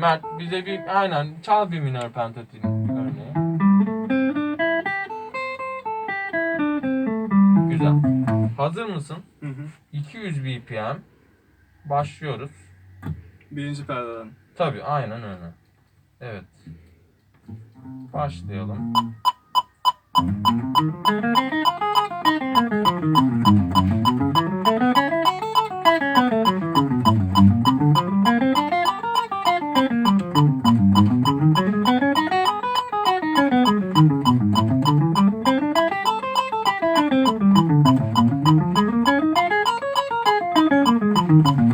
Mert bize bir aynen çal bir minör pentaton örneği. Güzel. Hazır mısın? Hı hı. 200 BPM. Başlıyoruz. Birinci perdeden. Tabii aynen öyle. Evet. Başlayalım. Thank you.